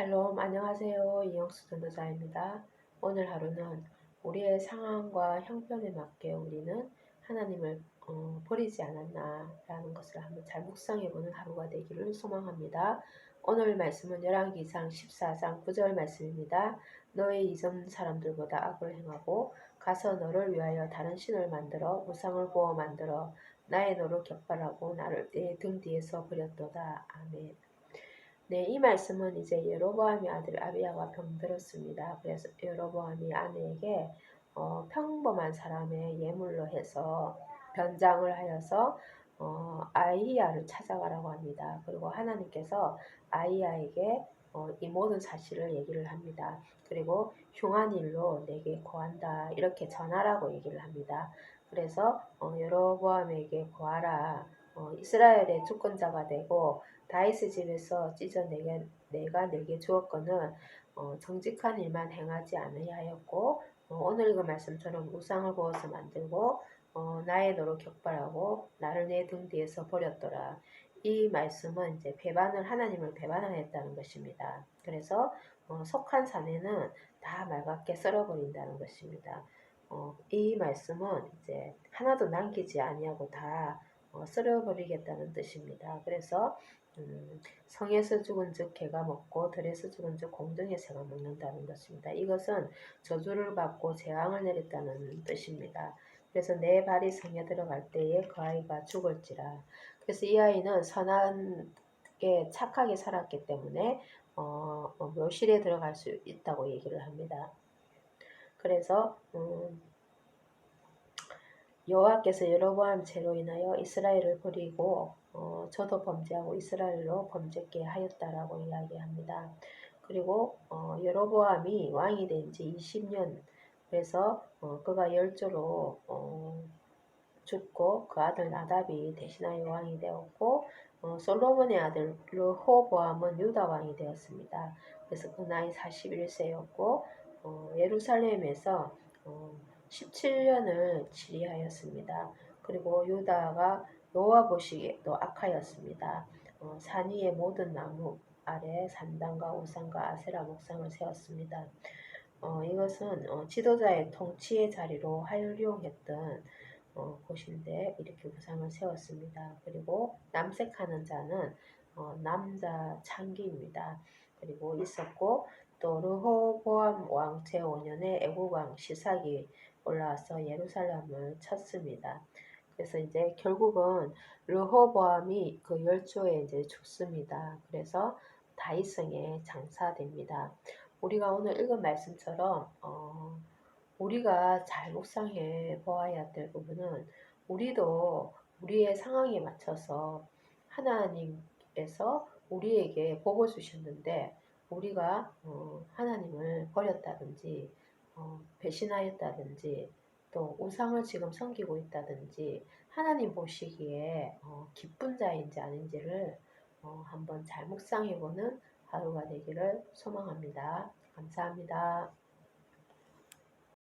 샬롬 안녕하세요 이영수 전도자입니다. 오늘 하루는 우리의 상황과 형편에 맞게 우리는 하나님을 어, 버리지 않았나 라는 것을 한번 잘 묵상해보는 하루가 되기를 소망합니다. 오늘 말씀은 열왕기상 14장 9절 말씀입니다. 너의 이전 사람들보다 악을 행하고 가서 너를 위하여 다른 신을 만들어 우상을 보어 만들어 나의 너를 격발하고 나를 내 등 뒤에서 버렸도다. 아멘. 네, 이 말씀은 이제 여로보암의 아들 아비야가 병들었습니다. 그래서 여로보암이 아내에게 어, 평범한 사람의 예물로 해서 변장을 하여서 어, 아이야를 찾아가라고 합니다. 그리고 하나님께서 아이야에게 어, 이 모든 사실을 얘기를 합니다. 그리고 흉한 일로 내게 고한다 이렇게 전하라고 얘기를 합니다. 그래서 어, 여로보암에게 고하라. 어, 이스라엘의 주권자가 되고 다이스 집에서 찢어 내게, 내가 내게 주었거늘 어, 정직한 일만 행하지 않으야 하였고 어, 오늘 그 말씀처럼 우상을 부어서 만들고 어, 나의 너로 격발하고 나를 내 등 뒤에서 버렸더라. 이 말씀은 이제 배반을 하나님을 배반하였다는 것입니다. 그래서 어, 속한 사내는 다 말갛게 썰어버린다는 것입니다. 어, 이 말씀은 이제 하나도 남기지 아니하고 다 어, 썰어버리겠다는 뜻입니다. 그래서 음, 성에서 죽은 즉 개가 먹고 들에서 죽은 즉 공중의 새가 먹는다는 것입니다. 이것은 저주를 받고 재앙을 내렸다는 뜻입니다. 그래서 내 발이 성에 들어갈 때에 그 아이가 죽을지라. 그래서 이 아이는 선하게 착하게 살았기 때문에 어, 어, 묘실에 들어갈 수 있다고 얘기를 합니다. 그래서 음, 여호와께서 여로보암 죄로 인하여 이스라엘을 버리고 어, 저도 범죄하고 이스라엘로 범죄케 하였다라고 이야기합니다. 그리고 어, 여로보암이 왕이 된 지 20년 그래서 어, 그가 열조로 어, 죽고 그 아들 나답이 대신하여 왕이 되었고 어, 솔로몬의 아들 르호보암은 유다 왕이 되었습니다. 그래서 그 나이 41세였고 어, 예루살렘에서 어, 17년을 지리하였습니다. 그리고 유다가 노아 보시기에도 악하였습니다. 어, 산 위의 모든 나무 아래 산당과 우상과 아세라 목상을 세웠습니다. 어, 이것은 어, 지도자의 통치의 자리로 활용했던 어, 곳인데 이렇게 우상을 세웠습니다. 그리고 남색하는 자는 어, 남자 창기입니다. 그리고 있었고 또 르호보암 왕 제5년에 애국 왕 시삭이 올라와서 예루살렘을 쳤습니다. 그래서 이제 결국은 르호보암이 그 열조에 이제 죽습니다. 그래서 다이성에 장사됩니다. 우리가 오늘 읽은 말씀처럼 어, 우리가 잘 묵상해 보아야 될 부분은 우리도 우리의 상황에 맞춰서 하나님께서 우리에게 복을 주셨는데 우리가 어, 하나님을 버렸다든지 어, 배신하였다든지 또 우상을 지금 섬기고 있다든지 하나님 보시기에 어, 기쁜 자인지 아닌지를 어, 한번 잘 묵상해보는 하루가 되기를 소망합니다. 감사합니다.